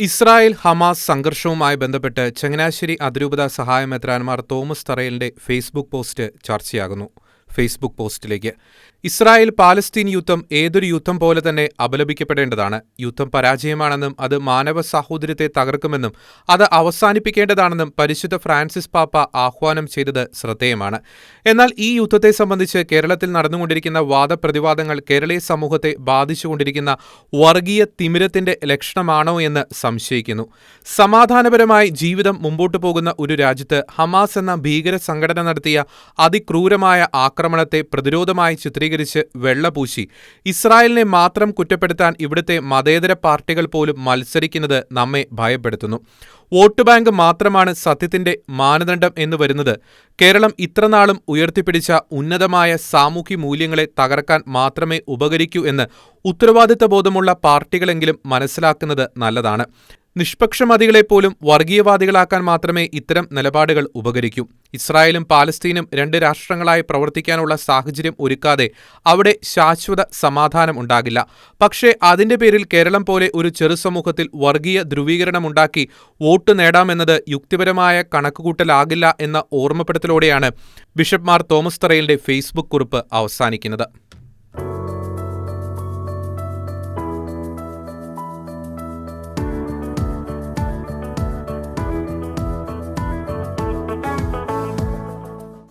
Israel Hamas സംഘർഷവുമായി ബന്ധപ്പെട്ട് ചങ്ങനാശ്ശേരി അതിരൂപത സഹായമെത്രാന്മാർ തോമസ് തറയലിന്റെ ഫേസ്ബുക്ക് പോസ്റ്റ് ചർച്ചയാകുന്നു. ഫേസ്ബുക്ക് പോസ്റ്റിലേക്ക്. ഇസ്രായേൽ പാലസ്തീൻ യുദ്ധം ഏതൊരു യുദ്ധം പോലെ തന്നെ അപലപിക്കപ്പെടേണ്ടതാണ്. യുദ്ധം പരാജയമാണെന്നും അത് മാനവ സാഹോദര്യത്തെ തകർക്കുമെന്നും അത് അവസാനിപ്പിക്കേണ്ടതാണെന്നും പരിശുദ്ധ ഫ്രാൻസിസ് പാപ്പ ആഹ്വാനം ചെയ്തത് ശ്രദ്ധേയമാണ്. എന്നാൽ ഈ യുദ്ധത്തെ സംബന്ധിച്ച് കേരളത്തിൽ നടന്നുകൊണ്ടിരിക്കുന്ന വാദപ്രതിവാദങ്ങൾ കേരളീയ സമൂഹത്തെ ബാധിച്ചുകൊണ്ടിരിക്കുന്ന വർഗീയ തിമിരത്തിന്റെ ലക്ഷണമാണോ എന്ന് സംശയിക്കുന്നു. സമാധാനപരമായി ജീവിതം മുമ്പോട്ടു പോകുന്ന ഒരു രാജ്യത്ത് ഹമാസ് എന്ന ഭീകര സംഘടന നടത്തിയ അതിക്രൂരമായ ആക്രമണത്തെ പ്രതിരോധമായി ചിത്രീകരിച്ച് വെള്ളപൂശി ഇസ്രായേലിനെ മാത്രം കുറ്റപ്പെടുത്താൻ ഇവിടുത്തെ മതേതര പാർട്ടികൾ പോലും മത്സരിക്കുന്നത് നമ്മെ ഭയപ്പെടുത്തുന്നു. വോട്ട് ബാങ്ക് മാത്രമാണ് സത്യത്തിന്റെ മാനദണ്ഡം എന്ന് വരുന്നത്. കേരളം ഇത്രനാളും ഉയർത്തിപ്പിടിച്ച ഉന്നതമായ സാമൂഹ്യ മൂല്യങ്ങളെ തകർക്കാൻ മാത്രമേ ഉപകരിക്കൂ എന്ന് ഉത്തരവാദിത്ത ബോധമുള്ള പാർട്ടികളെങ്കിലും മനസ്സിലാക്കുന്നത് നല്ലതാണ്. നിഷ്പക്ഷമതികളെപ്പോലും വർഗീയവാദികളാക്കാൻ മാത്രമേ ഇത്തരം നിലപാടുകൾ ഉപകരിക്കൂ. ഇസ്രായേലും പാലസ്തീനും രണ്ട് രാഷ്ട്രങ്ങളായി പ്രവർത്തിക്കാനുള്ള സാഹചര്യം ഒരുക്കാതെ അവിടെ ശാശ്വത സമാധാനം ഉണ്ടാകില്ല. പക്ഷേ അതിന്റെ പേരിൽ കേരളം പോലെ ഒരു ചെറു സമൂഹത്തിൽ വർഗീയ ധ്രുവീകരണമുണ്ടാക്കി വോട്ട് നേടാമെന്നത് യുക്തിപരമായ കണക്കുകൂട്ടലാകില്ല എന്ന ഓർമ്മപ്പെടുത്തലോടെയാണ് ബിഷപ്പ് മാർ തോമസ് തറയിലിന്റെ ഫേസ്ബുക്ക് കുറിപ്പ് അവസാനിക്കുന്നത്.